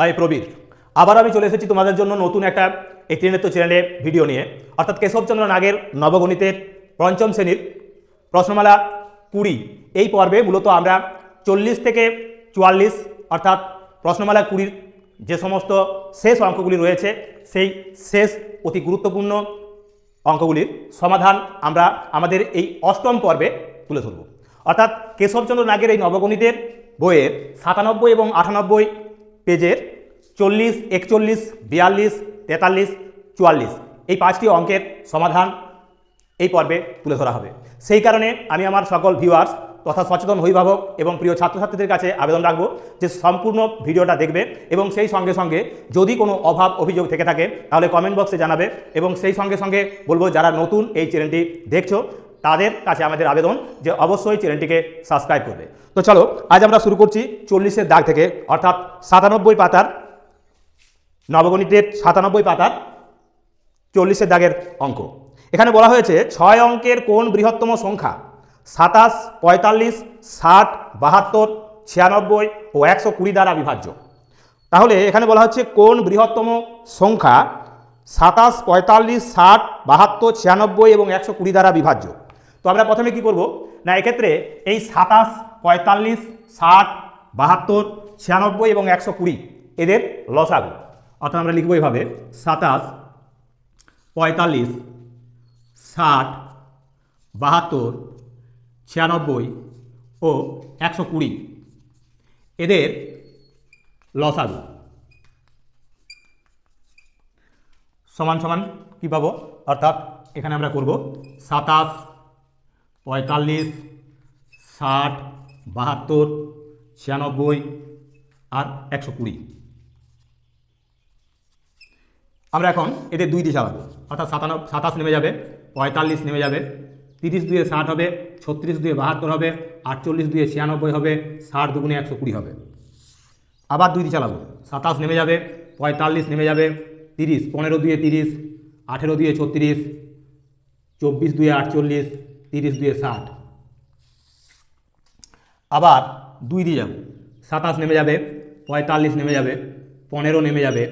আমি প্রবীর। আবার আমি চলে এসেছি তোমাদের জন্য নতুন একটা একটি নৃত্য চ্যানেলে ভিডিও নিয়ে। অর্থাৎ কেশবচন্দ্র নাগের নবগণিতের পঞ্চম শ্রেণির প্রশ্নমালা কুড়ি। এই পর্বে মূলত আমরা চল্লিশ থেকে চুয়াল্লিশ, অর্থাৎ প্রশ্নমালা কুড়ির যে সমস্ত শেষ অঙ্কগুলি রয়েছে, সেই শেষ অতি গুরুত্বপূর্ণ অঙ্কগুলির সমাধান আমরা আমাদের এই অষ্টম পর্বে তুলে ধরব। অর্থাৎ কেশবচন্দ্র নাগের এই নবগণিতের বইয়ের সাতানব্বই এবং আটানব্বই পেজের চল্লিশ, একচল্লিশ, বিয়াল্লিশ, তেতাল্লিশ, চুয়াল্লিশ। এই পাঁচটি অঙ্কের সমাধান এই পর্বে তুলে ধরা হবে। সেই কারণে আমি আমার সকল ভিউয়ার্স তথা সচেতন অভিভাবক এবং প্রিয় ছাত্রছাত্রীদের কাছে আবেদন রাখব যে সম্পূর্ণ ভিডিওটা দেখবে এবং সেই সঙ্গে সঙ্গে যদি কোনো অভাব অভিযোগ থেকে থাকে তাহলে কমেন্ট বক্সে জানাবে এবং সেই সঙ্গে সঙ্গে বলব যারা নতুন এই চ্যানেলটি দেখছ তাদের কাছে আমাদের আবেদন যে অবশ্যই চ্যানেলটিকে সাবস্ক্রাইব করবে। তো চলো, আজ আমরা শুরু করছি চল্লিশের দাগ থেকে, অর্থাৎ সাতানব্বই পাতার নবগণিতের সাতানব্বই পাতার চল্লিশের দাগের অঙ্ক। এখানে বলা হয়েছে, ছয় অঙ্কের কোন বৃহত্তম সংখ্যা? সাতাশ, পঁয়তাল্লিশ, ষাট, বাহাত্তর, ছিয়ানব্বই ও একশো কুড়ি দ্বারা বিভাজ্য। তাহলে এখানে বলা হচ্ছে, কোন বৃহত্তম সংখ্যা সাতাশ, পঁয়তাল্লিশ, ষাট, বাহাত্তর, ছিয়ানব্বই এবং একশো কুড়ি দ্বারা বিভাজ্য? তো আমরা প্রথমে কি করব? না, এক্ষেত্রে এই সাতাশ, পঁয়তাল্লিশ, ষাট, বাহাত্তর, ছিয়ানব্বই এবং একশো কুড়ি এদের লসাগু। অর্থাৎ আমরা লিখব এভাবে, সাতাশ, পঁয়তাল্লিশ, ষাট, বাহাত্তর, ছিয়ানব্বই ও একশো কুড়ি এদের লসাগু। সমান সমান কী পাবো? অর্থাৎ এখানে আমরা করব সাতাশ পঁয়তাল্লিশ, ষাট, বাহাত্তর, ছিয়ানব্বই আর একশো কুড়ি। আমরা এখন এদের দুই দিয়ে চালাবো অর্থাৎ সাতানব্বই সাতাশ নেমে যাবে, পঁয়তাল্লিশ নেমে যাবে, তিরিশ দুয়ে ষাট হবে, ছত্রিশ দুয়ে বাহাত্তর হবে, আটচল্লিশ দুয়ে ছিয়ানব্বই হবে, ষাট দুগুণে একশো কুড়ি হবে। আবার দুই দিয়ে চালাবো সাতাশ নেমে যাবে, পঁয়তাল্লিশ নেমে যাবে, তিরিশ, পনেরো দুয়ে তিরিশ, আঠেরো দুয়ে ছত্রিশ, চব্বিশ দুয়ে আটচল্লিশ তিরিশ দুয়ে ষাট। আবার দুই দিয়ে যাব। সাতাশ নেমে যাবে, পঁয়তাল্লিশ নেমে যাবে, পনেরো নেমে যাবে,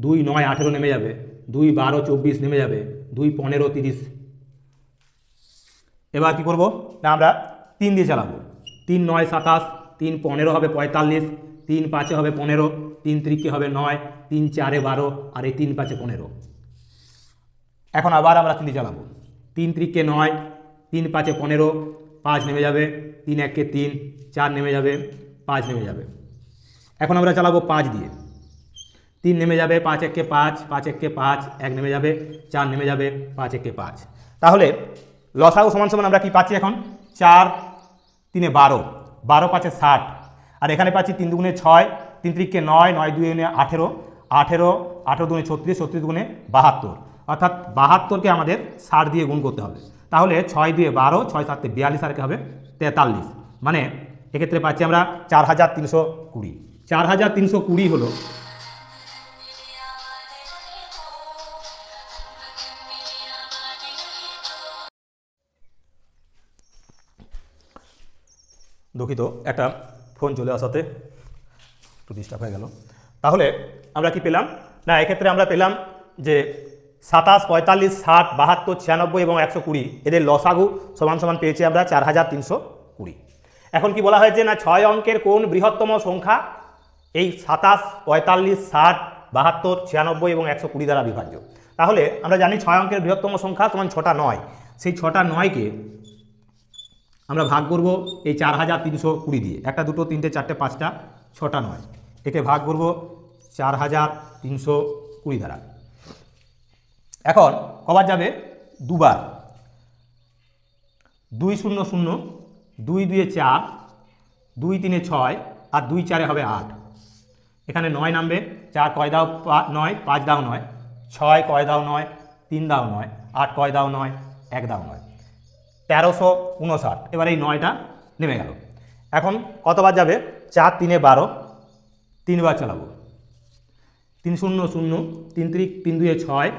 দুই নয় আঠেরো নেমে যাবে, দুই বারো চব্বিশ নেমে যাবে, দুই পনেরো তিরিশ। এবার কি করব? না, আমরা তিন দিয়ে চালাবো। তিন নয় সাতাশ, তিন পনেরো হবে পঁয়তাল্লিশ, তিন পাঁচে হবে পনেরো, তিন ত্রিকে হবে নয়, তিন চারে বারো, আর এই তিন পাঁচে পনেরো। এখন আবার আমরা তিন দিয়ে চালাবো। তিন ত্রিকে নয় তিন পাঁচে পনেরো, পাঁচ নেমে যাবে। তিন এককে তিন, চার নেমে যাবে, পাঁচ নেমে যাবে। এখন আমরা চালাবো পাঁচ দিয়ে। তিন নেমে যাবে, পাঁচ এককে পাঁচ পাঁচ এককে পাঁচ, এক নেমে যাবে, চার নেমে যাবে, পাঁচ এককে পাঁচ। তাহলে লসাগু সমান সমান আমরা কি পাচ্ছি এখন? চার তিনে বারো বারো পাঁচে ষাট। আর এখানে পাচ্ছি তিন দুগুণে ছয়, তিন ত্রিককে নয় নয় দুই গুণে আঠেরো আঠেরো আঠেরো দুগুণে ছত্রিশ ছত্রিশ দুগুণে বাহাত্তর। অর্থাৎ বাহাত্তরকে আমাদের ষাট দিয়ে গুণ করতে হবে। তাহলে ছয় দিয়ে বারো, ছয় সাতে বিয়াল্লিশ আর কি হবে? তেতাল্লিশ। মানে এক্ষেত্রে পাচ্ছি আমরা চার হাজার তিনশো কুড়ি। চার হাজার তিনশো কুড়ি হলো দুঃখিত, একটা ফোন চলে আসাতে একটু ডিস্টার্ব হয়ে গেল। তাহলে আমরা কি পেলাম? না, এক্ষেত্রে আমরা পেলাম যে সাতাশ, পঁয়তাল্লিশ, ষাট, বাহাত্তর, ছিয়ানব্বই এবং একশো কুড়ি। এদের লসাগু সমান সমান পেয়েছি আমরা চার হাজার তিনশো কুড়ি। এখন কি বলা হয়েছে না ছয় অঙ্কের কোন বৃহত্তম সংখ্যা? এই সাতাশ, পঁয়তাল্লিশ, ষাট, বাহাত্তর, ছিয়ানব্বই এবং একশো কুড়ি দ্বারা বিভাজ্য। তাহলে আমরা জানি ছয় অঙ্কের বৃহত্তম সংখ্যা সমান ছটা নয়। সেই ছটা নয়কে আমরা ভাগ করব এই চার হাজার তিনশো কুড়ি দিয়ে। একটা, দুটো, তিনটে, চারটে, পাঁচটা, ছটা নয়। একে ভাগ করব চার হাজার তিনশো কুড়ি দ্বারা। এখন কবার যাবে? দুবার। দুই শূন্য শূন্য, দুই দুয়ে চার, দুই তিনে ছয়, আর দুই চারে হবে আট। এখানে নয় নামবে। চার কয় দাও নয়, পাঁচ দাও নয়। ছয় কয় দাও নয়, তিন দাও নয়, আট কয় দাও নয়, এক দাও নয়। তেরোশো উনষাট। এবার এই নয়টা নেমে গেল। এখন কতবার যাবে? চার তিনে বারো, তিনবার চালাবো। তিন শূন্য শূন্য, তিন ত্রিক, তিন দুয়ে ছয়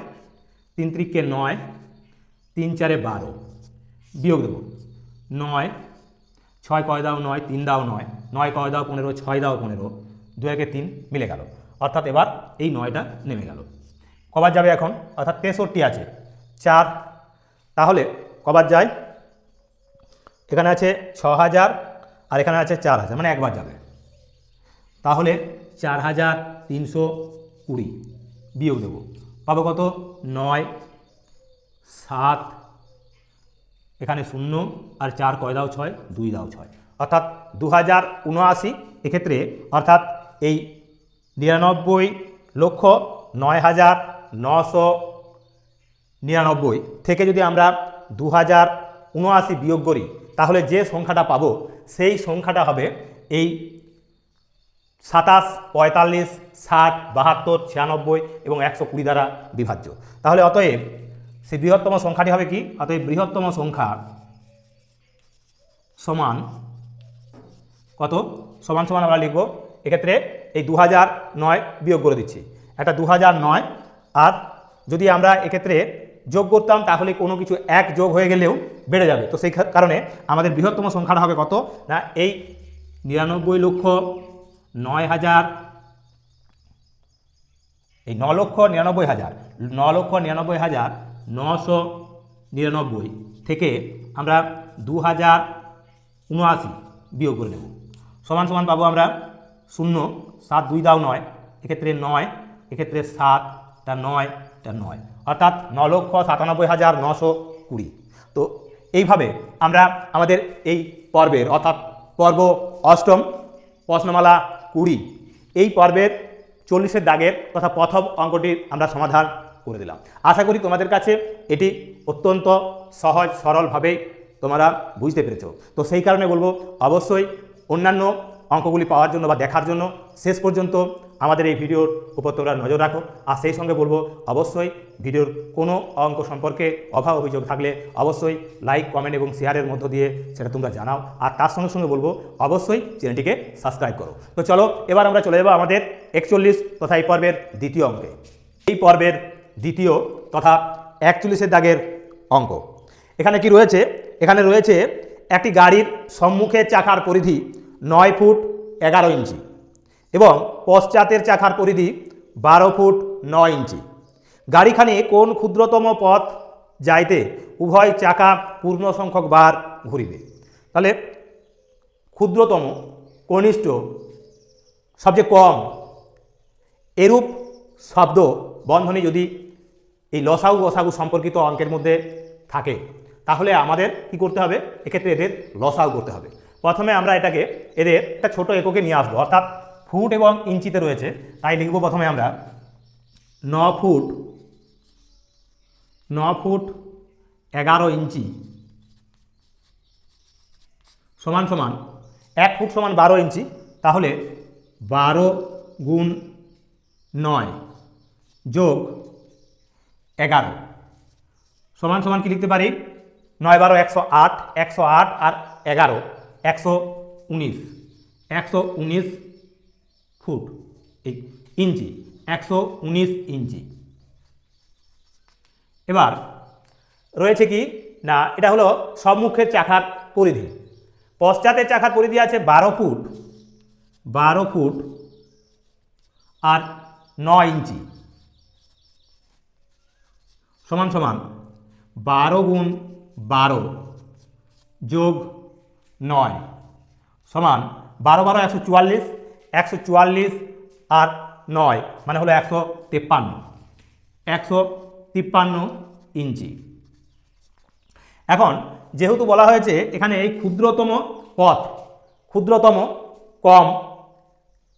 তিন ত্রিককে নয়, তিন চারে বারো। বিয়োগ দেবো। নয়, ছয় কয় দাও নয়, তিন দাও নয়। নয় কয় দাও পনেরো, ছয় দাও পনেরো। দু একে তিন মিলে গেল। অর্থাৎ এবার এই নয়টা নেমে গেল। কবার যাবে এখন? অর্থাৎ তেষট্টি আছে। চার, তাহলে কবার যায়? এখানে আছে ছ হাজার আর এখানে আছে চার হাজার মানে একবার যাবে। তাহলে চার হাজার তিনশো কুড়ি। বিয়োগ দেবো। পাবো কত? নয়, সাত, এখানে শূন্য আর চার কয় দাও ছয়? দুই দাও ছয়। অর্থাৎ দু হাজার উনআশি এক্ষেত্রে, অর্থাৎ এই নিরানব্বই লক্ষ নয় হাজার নশো নিরানব্বই থেকে যদি আমরা দু হাজার উনআশি বিয়োগ করি, তাহলে যে সংখ্যাটা পাবো, সেই সংখ্যাটা হবে এই সাতাশ, পঁয়তাল্লিশ, ষাট, বাহাত্তর, ছিয়ানব্বই এবং একশো কুড়ি দ্বারা বিভাজ্য। তাহলে অতএব সেই বৃহত্তম সংখ্যাটি হবে কি? অতএব বৃহত্তম সংখ্যা সমান কত? সমান সমান আমরা লিখব, এক্ষেত্রে এই দু নয় বিয়োগ করে দিচ্ছি। একটা দু নয়, আর যদি আমরা এক্ষেত্রে যোগ করতাম, তাহলে কোনো কিছু এক যোগ হয়ে গেলেও বেড়ে যাবে। তো সেই কারণে আমাদের বৃহত্তম সংখ্যাটা হবে কত? না, এই নিরানব্বই লক্ষ নয় হাজার। এই ন লক্ষ নিরানব্বই হাজার ন লক্ষ নিরানব্বই হাজার নশো নিরানব্বই থেকে আমরা দু হাজার উনআশি বিয়োগ করে নেব। সমান সমান পাবো আমরা শূন্য, সাত দুই দাও নয়, এক্ষেত্রে নয়, এক্ষেত্রে সাতটা নয়টা নয় অর্থাৎ ন লক্ষ সাতানব্বই হাজার নশো কুড়ি। তো এইভাবে আমরা আমাদের এই পর্বের, অর্থাৎ পর্ব অষ্টম, প্রশ্নমালা কুড়ি। এই পর্বের চল্লিশের দাগের তথা প্রথম অঙ্কটির আমরা সমাধান করে দিলাম। আশা করি তোমাদের কাছে এটি অত্যন্ত সহজ সরলভাবে তোমরা বুঝতে পেরেছ। তো সেই কারণে বলব, অবশ্যই অন্যান্য অঙ্কগুলি পাওয়ার জন্য বা দেখার জন্য শেষ পর্যন্ত আমাদের এই ভিডিওর উপর তোমরা নজর রাখো। আর সেই সঙ্গে বলব, অবশ্যই ভিডিওর কোনো অঙ্ক সম্পর্কে অভাব অভিযোগ থাকলে অবশ্যই লাইক কমেন্ট এবং শেয়ারের মধ্য দিয়ে সেটা তোমরা জানাও। আর তার সঙ্গে সঙ্গে বলব, অবশ্যই চ্যানেলটিকে সাবস্ক্রাইব করো। তো চলো, এবার আমরা চলে যাব আমাদের একচল্লিশ তথা এই পর্বের দ্বিতীয় অঙ্কে। এই পর্বের দ্বিতীয় তথা একচল্লিশের দাগের অঙ্ক। এখানে কি রয়েছে? এখানে রয়েছে, একটি গাড়ির সম্মুখের চাকার পরিধি নয় ফুট এগারো ইঞ্চি। এবং পশ্চাতের চাকার পরিধি বারো ফুট নয় ইঞ্চি। গাড়িখানে কোন ক্ষুদ্রতম পথ যাইতে উভয় চাকা পূর্ণ সংখ্যক বার ঘুরিবে? তাহলে ক্ষুদ্রতম, কনিষ্ঠ, সবচেয়ে কম, এরূপ শব্দ বন্ধনী যদি এই লসাগু গসাগু সম্পর্কিত অঙ্কের মধ্যে থাকে, তাহলে আমাদের কি করতে হবে? এক্ষেত্রে এদের লসাগু করতে হবে। প্রথমে আমরা এটাকে, এদের একটা ছোট এককে নিয়ে আসব, অর্থাৎ ফুট এবং ইঞ্চিতে রয়েছে, তাই লিখব প্রথমে আমরা ন ফুট ন ফুট এগারো ইঞ্চি সমান সমান এক ফুট সমান বারো ইঞ্চি, তাহলে বারো গুণ নয় যোগ এগারো। সমান সমান কি লিখতে পারি? নয় বারো, একশো আট একশো আট আর এগারো, একশো উনিশ। একশো উনিশ ফুট এই ইঞ্চি, একশো উনিশ ইঞ্চি। এবার, রয়েছে কি? না, এটা হলো সম্মুখের চাকার পরিধি। পশ্চাতের চাকার পরিধি আছে বারো ফুট বারো ফুট আর ন ইঞ্চি। সমান সমান, বারো গুণ বারো যোগ নয়, সমান বারো বারো একশো চুয়াল্লিশ একশো চুয়াল্লিশ আর নয় মানে হলো একশো তেপ্পান্ন। একশো তিপ্পান্ন ইঞ্চি। এখন যেহেতু বলা হয়েছে এখানে এই ক্ষুদ্রতম পথ, ক্ষুদ্রতম কম,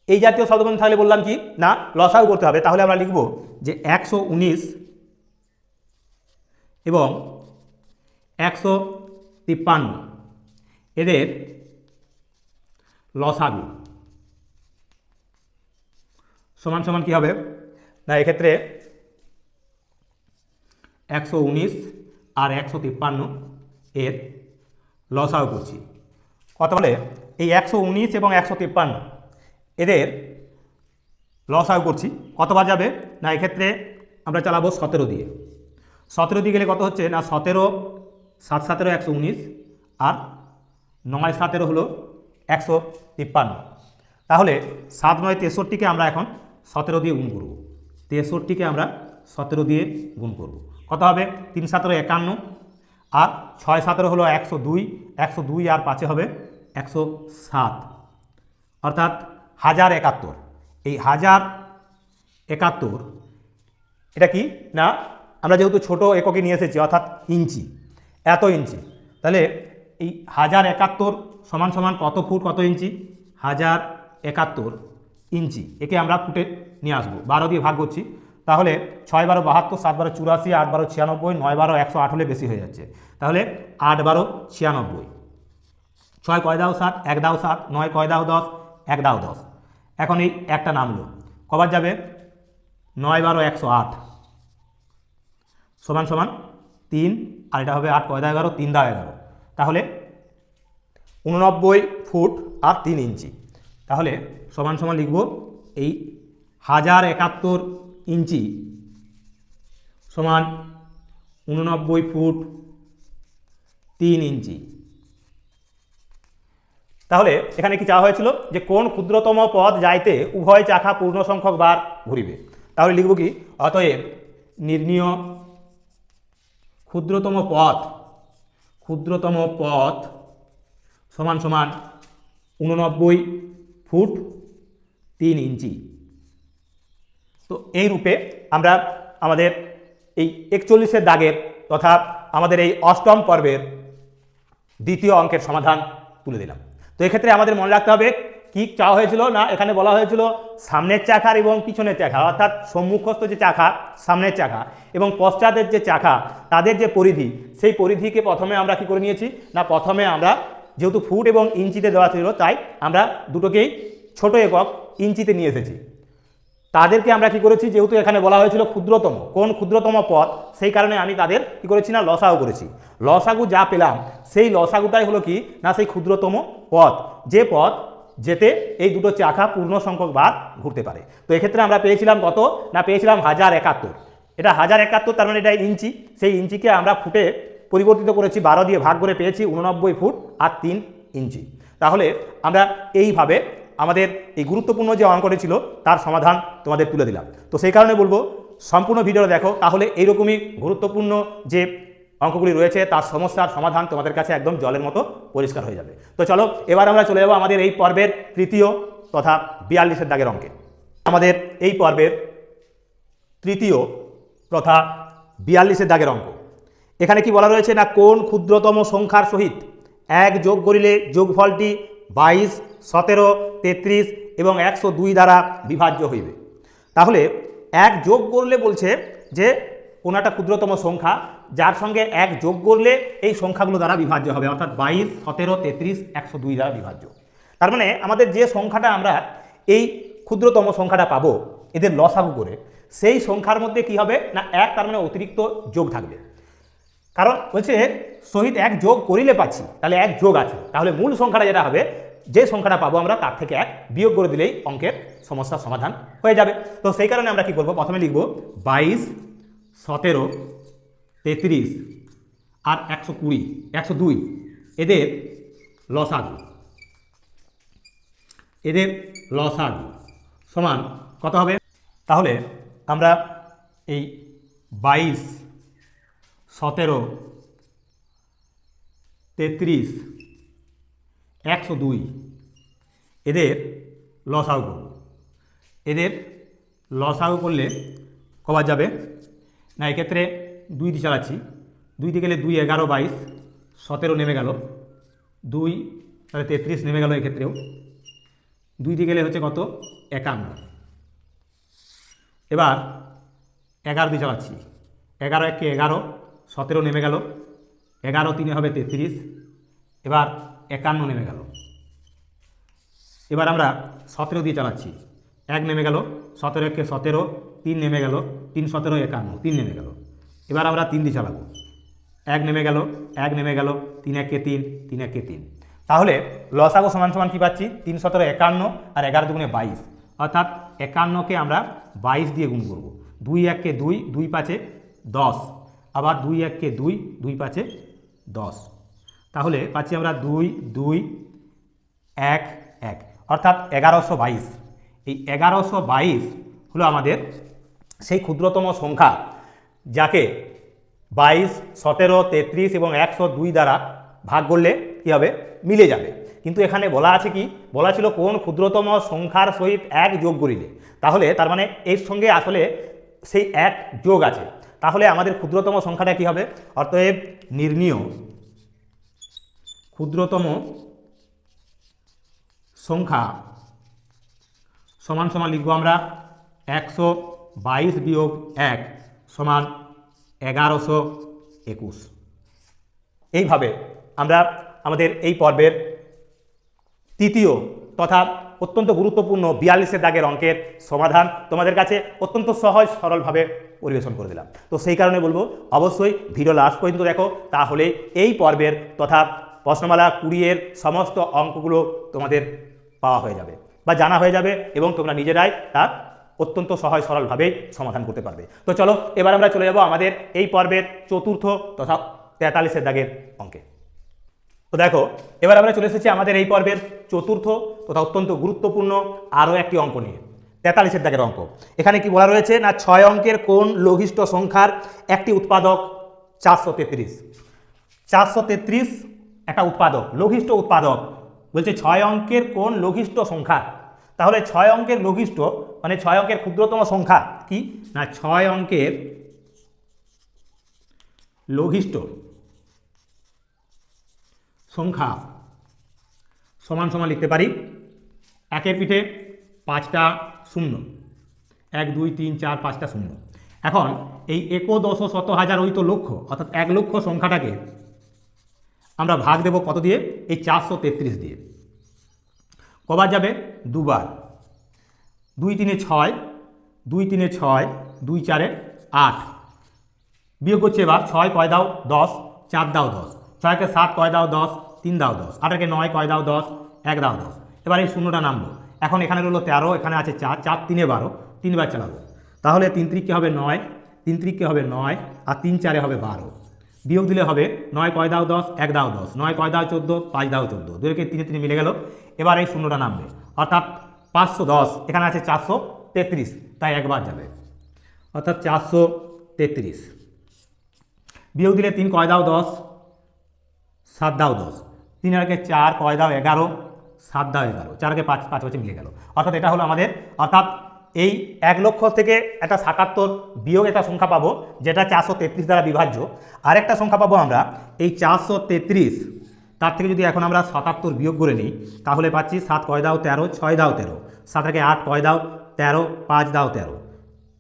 এই জাতীয় শব্দবন্ধ থাকলে বললাম কি? না, লসাগু করতে হবে। তাহলে আমরা লিখব যে একশো উনিশ এবং একশো তিপ্পান্ন। এদের লসাগু। সমান সমান কী হবে? না, এক্ষেত্রে একশো উনিশ আর একশো তিপ্পান্ন এর লসাগু করছি। কত বলে, এই একশো উনিশ এবং একশো তিপ্পান্ন এদের লসাগু করছি। কতবার যাবে? না, এক্ষেত্রে আমরা চালাবো সতেরো দিয়ে। সতেরো দিয়ে গেলে কত হচ্ছে? না, সতেরো, সাত সতেরো একশো উনিশ আর নয় সতেরো হলো একশো তিপ্পান্ন। তাহলে সাত নয় তেষট্টিকে আমরা এখন সতেরো দিয়ে গুণ করব। তেষট্টিকে আমরা সতেরো দিয়ে গুণ করব। কত হবে? তিন সতেরো একান্ন। আর ছয় সতেরো হলো একশো দুই। একশো দুই আর পাঁচে হবে একশো সাত। অর্থাৎ হাজার একাত্তর। এই হাজার একাত্তর, এটা কি? না, আমরা যেহেতু ছোট এককে নিয়ে এসেছি, অর্থাৎ ইঞ্চি। এত ইঞ্চি। তাহলে এই হাজার একাত্তর সমান সমান কত ফুট, কত ইঞ্চি? হাজার একাত্তর ইঞ্চি। একে আমরা ফুটে নিয়ে আসব। বারো দিয়ে ভাগ করছি। তাহলে ছয় বারো বাহাত্তর, সাত বারো চুরাশি, আট বারো ছিয়ানব্বই, নয় বারো একশো আট হলে বেশি হয়ে যাচ্ছে। তাহলে আট বারো ছিয়ানব্বই। ছয় কয় দাও সাত, এক দাও সাত, নয় কয় দাও দশ, এক দাও দশ। এখন এই একটা নামলো। কবার যাবে? নয় বারো একশো আট। সমান সমান তিন, আর এটা হবে আট, কয় দাও এগারো, তিন দাও এগারো। তাহলে উননব্বই ফুট আর তিন ইঞ্চি। তাহলে সমান সমান লিখব এই হাজার একাত্তর ইঞ্চি সমান উননব্বই ফুট তিন ইঞ্চি। তাহলে এখানে কি চাওয়া হয়েছিল যে কোন ক্ষুদ্রতম পথ যাইতে উভয় চাকা পূর্ণ সংখ্যক বার ঘুরিবে? তাহলে লিখব কি? অতএব নির্ণীয় ক্ষুদ্রতম পথ ক্ষুদ্রতম পথ সমান সমান উননব্বই ফুট তিন ইঞ্চি। তো এই রূপে আমরা আমাদের এই একচল্লিশের দাগের তথা আমাদের এই অষ্টম পর্বের দ্বিতীয় অঙ্কের সমাধান তুলে দিলাম। তো এক্ষেত্রে আমাদের মনে রাখতে হবে, কি চাওয়া হয়েছিল না এখানে বলা হয়েছিল সামনের চাকার এবং পিছনের চাকা, অর্থাৎ সম্মুখস্থ যে চাকা, সামনের চাকা এবং পশ্চাতের যে চাকা, তাদের যে পরিধি, সেই পরিধিকে প্রথমে আমরা কি করে নিয়েছি? না, প্রথমে আমরা যেহেতু ফুট এবং ইঞ্চিতে দেওয়া ছিল, তাই আমরা দুটোকেই ছোট একক ইঞ্চিতে নিয়ে এসেছি। তাদেরকে আমরা কি করেছি? যেহেতু এখানে বলা হয়েছিল ক্ষুদ্রতম, কোন ক্ষুদ্রতম পথ? সেই কারণে আমি তাদের কি করেছি না, লসাগু করেছি। লসাগু যা পেলাম, সেই লসাগুটাই হলো কি? না, সেই ক্ষুদ্রতম পথ। যে পথ যেতে এই দুটো চাকা পূর্ণ সংখ্যক বার ঘুরতে পারে। তো এক্ষেত্রে আমরা পেয়েছিলাম কত? না, পেয়েছিলাম হাজার একাত্তর। এটা হাজার একাত্তর, তার মানে এটা ইঞ্চি। সেই ইঞ্চিকে আমরা ফুটে পরিবর্তিত করেছি, বারো দিয়ে ভাগ করে পেয়েছি, উননব্বই ফুট আর তিন ইঞ্চি। তাহলে আমরা এইভাবে আমাদের এই গুরুত্বপূর্ণ যে অঙ্কটি ছিল, তার সমাধান তোমাদের তুলে দিলাম। তো সেই কারণে বলব, সম্পূর্ণ ভিডিওটা দেখো, তাহলে এইরকমই গুরুত্বপূর্ণ যে অঙ্কগুলি রয়েছে, তার সমস্যার সমাধান তোমাদের কাছে একদম জলের মতো পরিষ্কার হয়ে যাবে। তো চলো, এবার আমরা চলে যাব আমাদের এই পর্বের তৃতীয় তথা বিয়াল্লিশের দাগের অঙ্কে। আমাদের এই পর্বের তৃতীয় তথা বিয়াল্লিশের দাগের অঙ্ক। এখানে কি বলা রয়েছে না, কোন ক্ষুদ্রতম সংখ্যার সহিত এক যোগ করিলে যোগফলটি বাইশ, সতেরো, তেত্রিশ এবং একশো দুই দ্বারা বিভাজ্য হইবে। তাহলে এক যোগ করলে বলছে যে কোনো একটা ক্ষুদ্রতম সংখ্যা, যার সঙ্গে এক যোগ করলে এই সংখ্যাগুলো দ্বারা বিভাজ্য হবে, অর্থাৎ বাইশ, সতেরো, তেত্রিশ, একশো দুই দ্বারা বিভাজ্য। তার মানে আমাদের যে সংখ্যাটা আমরা এই ক্ষুদ্রতম সংখ্যাটা পাবো, এদের লসাগু করে, সেই সংখ্যার মধ্যে কি হবে? না, এক তার মানে অতিরিক্ত যোগ থাকবে। কারণ বলছে সহিত এক যোগ করিলে পাচ্ছি, তাহলে এক যোগ আছে। তাহলে মূল সংখ্যাটা যেটা হবে, যে সংখ্যাটা পাবো আমরা, তার থেকে এক বিয়োগ করে দিলেই অঙ্কের সমস্যার সমাধান হয়ে যাবে। তো সেই কারণে আমরা কি করব? প্রথমে লিখব বাইশ, সতেরো, তেত্রিশ আর একশো কুড়ি, একশো দুই। এদের লসাগু। এদের লসাগু সমান কত হবে? তাহলে আমরা এই বাইশ সতেরো, তেত্রিশ, একশো দুই। এদের লসাগু করব। এদের লসাগু করলে কবার যাবে? না, এক্ষেত্রে দুই দিয়ে চালাচ্ছি। দুই দিয়ে গেলে দুই, এগারো, বাইশ, সতেরো নেমে গেল। দুই, তাহলে তেত্রিশ নেমে গেল এক্ষেত্রেও। দুই দিয়ে গেলে হচ্ছে কত? একান্ন। এবার এগারো দিয়ে চালাচ্ছি। এগারো, একে এগারো সতেরো নেমে গেল, এগারো তিনে হবে তেত্রিশ, এবার একান্ন নেমে গেল। এবার আমরা সতেরো দিয়ে চালাচ্ছি। এক নেমে গেল, সতেরো একে সতেরো, তিন নেমে গেল, তিন সতেরো একান্ন, তিন নেমে গেল। এবার আমরা তিন দিয়ে চালাবো। এক নেমে গেল, এক নেমে গেল, তিন একে তিন তিন একে তিন। তাহলে লসাগো সমান সমান কী পাচ্ছি? তিন সতেরো একান্ন আর এগারো দুগুণে বাইশ। অর্থাৎ একান্নকে আমরা বাইশ দিয়ে গুণ করব। দুই এককে দুই দুই পাঁচে দশ। আবার দুই এককে দুই দুই পাঁচে দশ। তাহলে পাচ্ছি আমরা দুই দুই, এক এক। অর্থাৎ এগারোশো বাইশ। এই এগারোশো বাইশ হলো আমাদের সেই ক্ষুদ্রতম সংখ্যা যাকে বাইশ, সতেরো, তেত্রিশ এবং একশো দুই দ্বারা ভাগ করলে কী হবে? মিলে যাবে। কিন্তু এখানে বলা আছে কি? বলা ছিল কোন ক্ষুদ্রতম সংখ্যার সহিত এক যোগ করিলে। তাহলে তার মানে এর সঙ্গে আসলে সেই এক যোগ আছে। তাহলে আমাদের ক্ষুদ্রতম সংখ্যাটা কি হবে? অতএব নির্ণীয় ক্ষুদ্রতম সংখ্যা সমান সমান লিখব আমরা একশো বাইশ বিয়োগ এক সমান এগারোশো একুশ। এইভাবে আমরা আমাদের এই পর্বের তৃতীয় তথা অত্যন্ত গুরুত্বপূর্ণ বিয়াল্লিশের দাগের অঙ্কের সমাধান তোমাদের কাছে অত্যন্ত সহজ, সরলভাবে পরিবেশন করে দিলাম। তো সেই কারণে বলব, অবশ্যই ভিডিও লাস্ট পর্যন্ত দেখো, তাহলে এই পর্বের তথা প্রশ্নমালা কুড়িয়ের সমস্ত অঙ্কগুলো তোমাদের পাওয়া হয়ে যাবে বা জানা হয়ে যাবে এবং তোমরা নিজেরাই তার অত্যন্ত সহজ সরলভাবে সমাধান করতে পারবে। তো চলো, এবার আমরা চলে যাব আমাদের এই পর্বের চতুর্থ তথা তেতাল্লিশের দাগের অঙ্কে। তো দেখো, এবার আমরা চলে এসেছি আমাদের এই পর্বের চতুর্থ তথা অত্যন্ত গুরুত্বপূর্ণ আরও একটি অঙ্ক নিয়ে, তেতাল্লিশের দাগের অঙ্ক। এখানে কি বলা রয়েছে না ছয় অঙ্কের কোন লঘিষ্ঠ সংখ্যার একটি উৎপাদক চারশো তেত্রিশ? চারশো তেত্রিশ একটা উৎপাদক, লঘিষ্ঠ উৎপাদক, বলছে ছয় অঙ্কের কোন লঘিষ্ঠ সংখ্যা। তাহলে ছয় অঙ্কের লঘিষ্ঠ মানে ছয় অঙ্কের ক্ষুদ্রতম সংখ্যা কি? না ছয় অঙ্কের লঘিষ্ঠ। সংখ্যা সমান সমান লিখতে পারি। একের পিঠে পাঁচটা শূন্য। এক, দুই, তিন, চার, পাঁচটা শূন্য। এখন এই একদশ শত হাজার ওই তো লক্ষ, অর্থাৎ এক লক্ষ সংখ্যাটাকে আমরা ভাগ দেব কত দিয়ে? এই চারশো তেত্রিশ দিয়ে। কবার যাবে? দুবার। দুই তিনে ছয়, দুই তিনে ছয়, দুই চারে আট। বিয়োগ করছে এবার, ছয় কয় দাও দশ, চার দাও দশ। ছয়কে সাত কয় দাও দশ তিন দাও দশ। আটাকে নয়, কয় দাও দশ? এক দাও দশ। এবার এই শূন্যটা নামলো। এখন এখানে রইল তেরো, এখানে আছে চার চার তিনে বারো, তিনবার চালাবো। তাহলে তিন ত্রিককে হবে নয়, তিন ত্রিককে হবে নয়, আর তিন চারে হবে বারো। বিয়োগ দিলে হবে নয়, কয় দাও দশ? এক দাও দশ। নয়, কয় দাও চোদ্দ? পাঁচ দাও চোদ্দ। দুটোকে তিনে তিনে মিলে গেল। এবার এই শূন্যটা নামবে। অর্থাৎ পাঁচশো দশ, এখানে আছে চারশো তেত্রিশ। তাই একবার যাবে। অর্থাৎ চারশো তেত্রিশ। বিয়োগ দিলে তিন, কয় দাও দশ? সাত দাও দশ। তিন আগে চার, কয় দাও এগারো, সাত দাও এগারো, চারকে পাঁচ পাঁচ বছর মিলে গেল। অর্থাৎ এটা হলো আমাদের, অর্থাৎ এই এক লক্ষ থেকে একটা সাতাত্তর বিয়োগ একটা সংখ্যা পাবো, যেটা চারশো তেত্রিশ দ্বারা বিভাজ্য। আরেকটা সংখ্যা পাবো আমরা, এই চারশো তেত্রিশ, তার থেকে যদি এখন আমরা সাতাত্তর বিয়োগ করে নিই, তাহলে পাচ্ছি সাত, কয় দাও তেরো, ছয় দাও তেরো, সাত আগে আট, কয় দাও তেরো, পাঁচ দাও তেরো,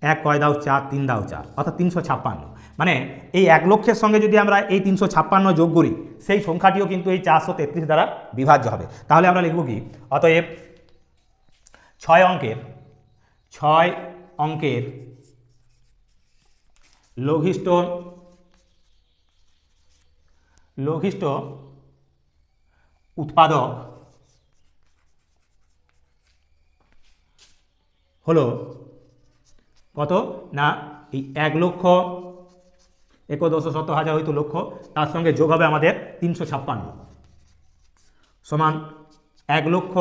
এক, কয় দাও চার, তিন দাও চার, অর্থাৎ তিনশো ছাপ্পান্ন। মানে এই এক লক্ষের সঙ্গে যদি আমরা এই তিনশো ছাপ্পান্ন যোগ করি, সেই সংখ্যাটিও কিন্তু এই চারশো তেত্রিশ দ্বারা বিভাজ্য হবে। তাহলে আমরা লিখব কি? অতএব ছয় অঙ্কের ছয় অঙ্কের লঘিষ্ঠ লঘিষ্ঠ উৎপাদক হলো কত? না, এই এক লক্ষ একদশ শত হাজার হয়তো লক্ষ, তার সঙ্গে যোগ হবে আমাদের তিনশো ছাপ্পান্ন। সমান এক লক্ষ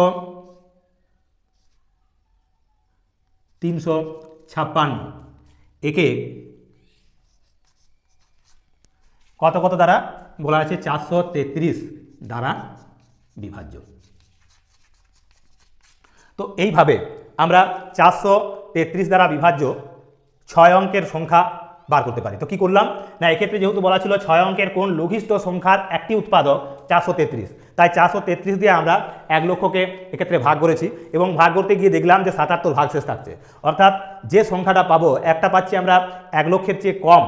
তিনশো ছাপ্পান্ন। একে কত কত দ্বারা? বলা আছে চারশো তেত্রিশ দ্বারা বিভাজ্য। তো এইভাবে আমরা চারশো তেত্রিশ দ্বারা বিভাজ্য ছয় অঙ্কের সংখ্যা বার করতে পারি। তো কি করলাম? না, এক্ষেত্রে যেহেতু বলা ছিল ছয় অঙ্কের কোন লঘিষ্ঠ সংখ্যার একটি উৎপাদক চারশো তেত্রিশ। তাই চারশো তেত্রিশ দিয়ে আমরা এক লক্ষকে এক্ষেত্রে ভাগ করেছি এবং ভাগ করতে গিয়ে দেখলাম যে সাতাত্তর ভাগ শেষ থাকছে। অর্থাৎ যে সংখ্যাটা পাবো, একটা পাচ্ছি আমরা এক লক্ষের চেয়ে কম।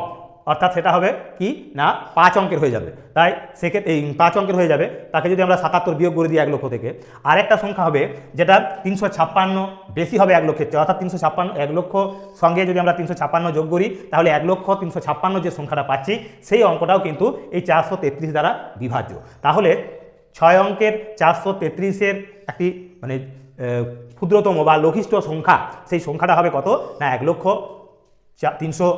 অর্থাৎ সেটা হবে কি? না, পাঁচ অঙ্কের হয়ে যাবে। তাই সেক্ষেত্রে এই পাঁচ অঙ্কের হয়ে যাবে। তাকে যদি আমরা সাতাত্তর বিয়োগ করে দিই এক লক্ষ থেকে, আরেকটা সংখ্যা হবে যেটা তিনশো ছাপ্পান্ন বেশি হবে এক লক্ষের চেয়ে। অর্থাৎ তিনশো ছাপ্পান্ন, এক লক্ষ সঙ্গে যদি আমরা তিনশো ছাপ্পান্ন যোগ করি, তাহলে এক লক্ষ তিনশো ছাপ্পান্ন যে সংখ্যাটা পাচ্ছি, সেই অঙ্কটাও কিন্তু এই চারশো তেত্রিশ দ্বারা বিভাজ্য। তাহলে ছয় অঙ্কের চারশো তেত্রিশের একটি মানে ক্ষুদ্রতম বা লঘিষ্ঠ সংখ্যা, সেই সংখ্যাটা হবে কত? না, এক লক্ষ চা তিনশো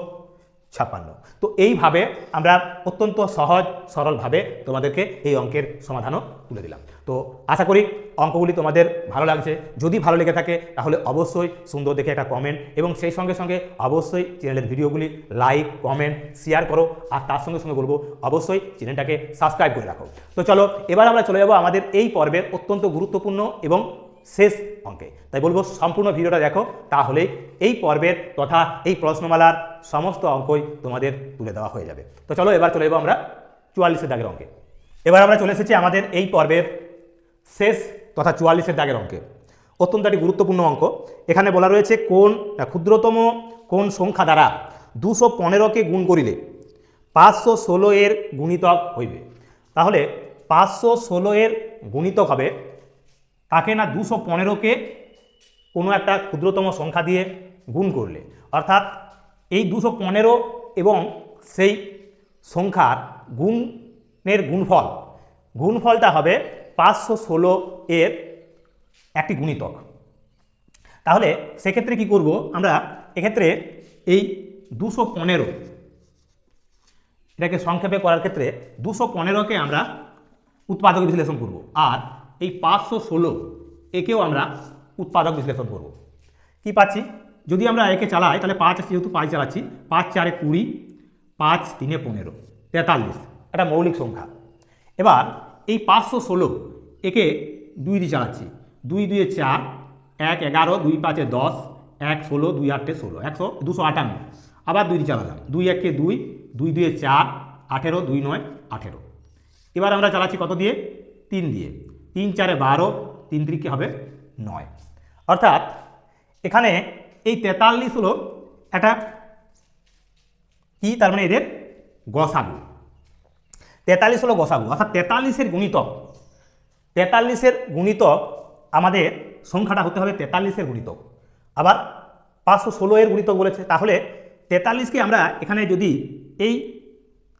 ছাপ্পান্ন তো এইভাবে আমরা অত্যন্ত সহজ, সরলভাবে তোমাদেরকে এই অঙ্কের সমাধানও তুলে দিলাম। তো আশা করি অঙ্কগুলি তোমাদের ভালো লাগছে। যদি ভালো লেগে থাকে, তাহলে অবশ্যই সুন্দর দেখে একটা কমেন্ট এবং সেই সঙ্গে সঙ্গে অবশ্যই চ্যানেলের ভিডিওগুলি লাইক কমেন্ট শেয়ার করো। আর তার সঙ্গে সঙ্গে বলব, অবশ্যই চ্যানেলটাকে সাবস্ক্রাইব করে রাখো। তো চলো, এবার আমরা চলে যাব আমাদের এই পর্বের অত্যন্ত গুরুত্বপূর্ণ এবং শেষ অঙ্কে। তাই বলব সম্পূর্ণ ভিডিওটা দেখো তাহলে এই পর্বের তথা এই প্রশ্নমালার সমস্ত অঙ্কই তোমাদের তুলে দেওয়া হয়ে যাবে। তো চলো এবার চলে যাব আমরা চুয়াল্লিশের দাগের অঙ্কে। এবার আমরা চলে এসেছি আমাদের এই পর্বের শেষ তথা চুয়াল্লিশের দাগের অঙ্কে। অত্যন্ত একটি গুরুত্বপূর্ণ অঙ্ক। এখানে বলা রয়েছে কোন ক্ষুদ্রতম কোন সংখ্যা দ্বারা দুশো পনেরোকে গুণ করিলে পাঁচশো ষোলো এর গুণিতক হইবে। তাহলে পাঁচশো ষোলো এর গুণিতক হবে তাকে না দুশো পনেরোকে কোনো একটা ক্ষুদ্রতম সংখ্যা দিয়ে গুণ করলে। অর্থাৎ এই দুশো পনেরো এবং সেই সংখ্যার গুণের গুণফল, গুণফলটা হবে পাঁচশো ষোলো এর একটি গুণিতক। তাহলে সেক্ষেত্রে কি করব আমরা? এক্ষেত্রে এই দুশো পনেরো, এটাকে সংক্ষেপে করার ক্ষেত্রে দুশো পনেরোকে আমরা উৎপাদক বিশ্লেষণ করব। আর এই পাঁচশো ষোলো একেও আমরা উৎপাদক বিশ্লেষণ করব। কি পাচ্ছি? যদি আমরা একে চালাই, তাহলে পাঁচ যেহেতু পাঁচ চালাচ্ছি, পাঁচ চারে কুড়ি, পাঁচ তিনে পনেরো, তেতাল্লিশ, একটা মৌলিক সংখ্যা। এবার এই পাঁচশো ষোলো একে দুই দিয়ে চালাচ্ছি। দুই দুয়ে চার, এক এগারো, দুই পাঁচে দশ, এক ষোলো, দুই আটে ষোলো, একশো দুশো আটান্ন। আবার দুই দিয়ে চালালাম। দুই একে দুই দুই দুয়ে চার, আঠেরো, দুই নয়, আঠেরো। এবার আমরা চালাচ্ছি কত দিয়ে? তিন দিয়ে। তিন চারে বারো, তিন তিরিকে হবে নয়। অর্থাৎ এখানে এই তেতাল্লিশ হলো একটা কি? তার মানে এদের গসাগু। তেতাল্লিশ হলো গসাগু। অর্থাৎ তেতাল্লিশের গুণিতক। তেতাল্লিশের গুণিতক আমাদের সংখ্যাটা হতে হবে তেতাল্লিশের গুণিতক। আবার পাঁচশো ষোলো এর গুণিতক বলেছে। তাহলে তেতাল্লিশকে আমরা এখানে যদি এই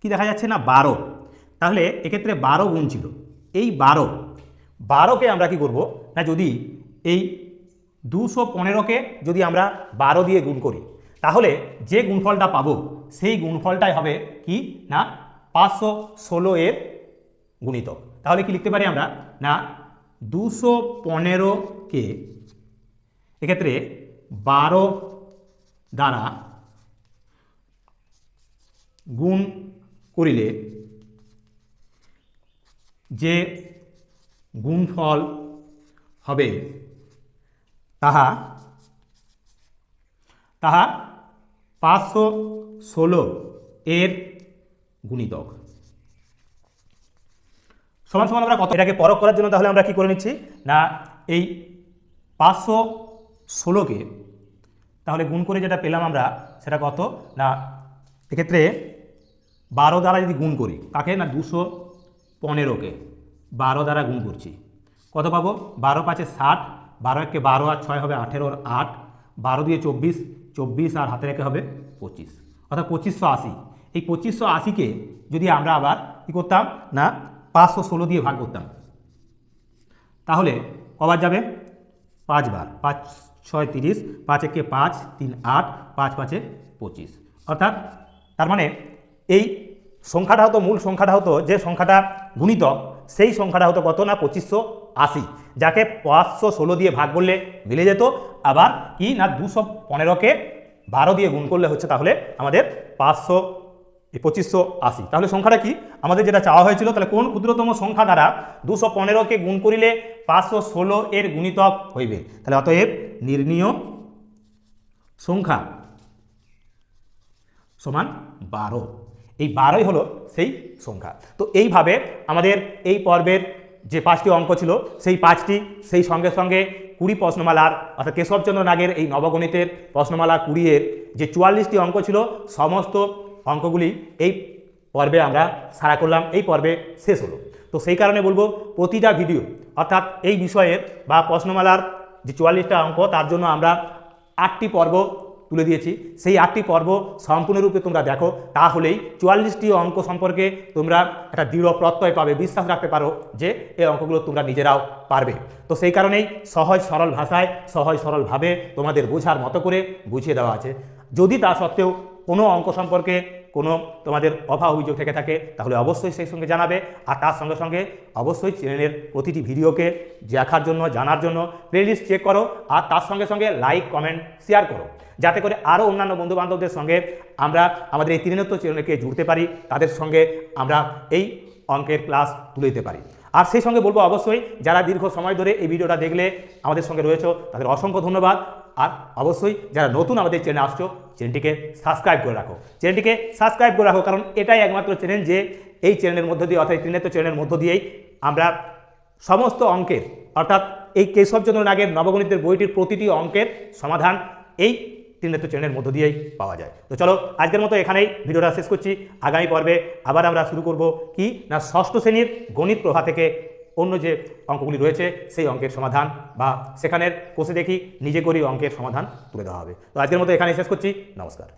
কি দেখা যাচ্ছে না? বারো। তাহলে এক্ষেত্রে বারো গুণ ছিল। এই বারো বারোকে আমরা কি করব? না, যদি এই দুশো পনেরোকে যদি আমরা বারো দিয়ে গুণ করি, তাহলে যে গুণফলটা পাবো, সেই গুণফলটাই হবে কি? না, পাঁচশো ষোলো এর গুণিতক। তাহলে কি লিখতে পারি আমরা? না, দুশো পনেরোকে এক্ষেত্রে বারো দ্বারা গুণ করিলে যে গুণফল হবে। তাহা তাহা পাঁচশো ষোলো এর গুণিতক। সমান সমান আমরা কত এটাকে পরখ করার জন্য তাহলে আমরা কি করে নিচ্ছি? না, এই পাঁচশো ষোলোকে তাহলে গুণ করে যেটা পেলাম আমরা, সেটা কত? না, এক্ষেত্রে বারো দ্বারা যদি গুণ করি, কাকে? না, দুশো পনেরোকে। বারো দ্বারা গুণ করছি। কত পাবো? বারো পাঁচে ষাট, বারো একে বারো আর ছয় হবে আঠেরোর আট, বারো দিয়ে চব্বিশ চব্বিশ আর হাতে রেখে হবে পঁচিশ। অর্থাৎ পঁচিশশো আশি। এই পঁচিশশো আশিকে যদি আমরা আবার কী করতাম? না, পাঁচশো ষোলো দিয়ে ভাগ করতাম। তাহলে কবার যাবে? পাঁচবার। পাঁচ, ছয়, তিরিশ, পাঁচ একে পাঁচ, তিন, আট, পাঁচ, পাঁচে পঁচিশ। অর্থাৎ তার মানে এই সংখ্যাটা হতো, মূল সংখ্যাটা হতো, যে সংখ্যাটা গুণিতক সেই সংখ্যাটা হতো কত না পঁচিশশো আশি, যাকে পাঁচশো ষোলো দিয়ে ভাগ করলে মিলে যেত। আবার কি না দুশো পনেরোকে বারো দিয়ে গুণ করলে হচ্ছে তাহলে আমাদের পাঁচশো পঁচিশশো আশি। তাহলে সংখ্যাটা কি? আমাদের যেটা চাওয়া হয়েছিল, তাহলে কোন ক্ষুদ্রতম সংখ্যা দ্বারা দুশো পনেরোকে গুণ করিলে পাঁচশো ষোলো এর গুণিতক হইবে? তাহলে অতএব নির্ণীয় সংখ্যা সমান বারো। এই বারোই হলো সেই সংখ্যা। তো এইভাবে আমাদের এই পর্বের যে পাঁচটি অঙ্ক ছিল, সেই পাঁচটি, সেই সঙ্গে সঙ্গে কুড়ি প্রশ্নমালার, অর্থাৎ কেশবচন্দ্র নাগের এই নবগণিতের প্রশ্নমালা কুড়িয়ের যে চুয়াল্লিশটি অঙ্ক ছিল, সমস্ত অঙ্কগুলি এই পর্বে আমরা সারা করলাম, এই পর্বে শেষ হলো। তো সেই কারণে বলব, প্রতিটা ভিডিও, অর্থাৎ এই বিষয়ের বা প্রশ্নমালার যে চুয়াল্লিশটা অঙ্ক, তার জন্য আমরা আটটি পর্ব তুলে দিয়েছি। সেই আটটি পর্ব সম্পূর্ণরূপে তোমরা দেখো। তাহলেই চুয়াল্লিশটি অঙ্ক সম্পর্কে তোমরা একটা দৃঢ় প্রত্যয় পাবে, বিশ্বাস রাখতে পারো যে এই অঙ্কগুলো তোমরা নিজেরাও পারবে। তো সেই কারণেই সহজ সরল ভাষায়, সহজ সরলভাবে তোমাদের বোঝার মতো করে বুঝিয়ে দেওয়া আছে। যদি তা সত্ত্বেও কোনো অঙ্ক সম্পর্কে কোনো তোমাদের অভাব অভিযোগ থেকে থাকে, তাহলে অবশ্যই সেই সঙ্গে জানাবে। আর তার সঙ্গে সঙ্গে অবশ্যই চ্যানেলের প্রতিটি ভিডিওকে দেখার জন্য, জানার জন্য প্লেলিস্ট চেক করো আর তার সঙ্গে সঙ্গে লাইক কমেন্ট শেয়ার করো। যাতে করে আরও অন্যান্য বন্ধুবান্ধবদের সঙ্গে আমরা আমাদের এই ত্রিনেত্র চ্যানেলকে জুড়তে পারি, তাদের সঙ্গে আমরা এই অঙ্কের ক্লাস তুলে দিতে পারি। আর সেই সঙ্গে বলব অবশ্যই, যারা দীর্ঘ সময় ধরে এই ভিডিওটা দেখলে আমাদের সঙ্গে রয়েছে, তাদের অসংখ্য ধন্যবাদ। আর অবশ্যই যারা নতুন আমাদের চ্যানেলে আসছো চ্যানেলটিকে সাবস্ক্রাইব করে রাখো। চ্যানেলটিকে সাবস্ক্রাইব করে রাখো, কারণ এটাই একমাত্র চ্যানেল যে এই চ্যানেলের মধ্য দিয়ে, অর্থাৎ ত্রিনেত্র চ্যানেলের মধ্য দিয়েই আমরা সমস্ত অঙ্কের, অর্থাৎ এই কেশবচন্দ্র নাগের নবগণিতের বইটির প্রতিটি অঙ্কের সমাধান এই ত্রিনেত্র চ্যানেলের মধ্য দিয়েই পাওয়া যায়। তো চলো, আজকের মতো এখানেই ভিডিওটা শেষ করছি। আগামী পর্বে আবার আমরা শুরু করব কি? না, ষষ্ঠ শ্রেণির গণিত প্রভা থেকে অন্য যে অঙ্কগুলি রয়েছে, সেই অঙ্কের সমাধান বা সেখানের কোষে দেখি নিজে করি অঙ্কের সমাধান তুলে দেওয়া হবে। তো আজকের মতো এখানে শেষ করছি। নমস্কার।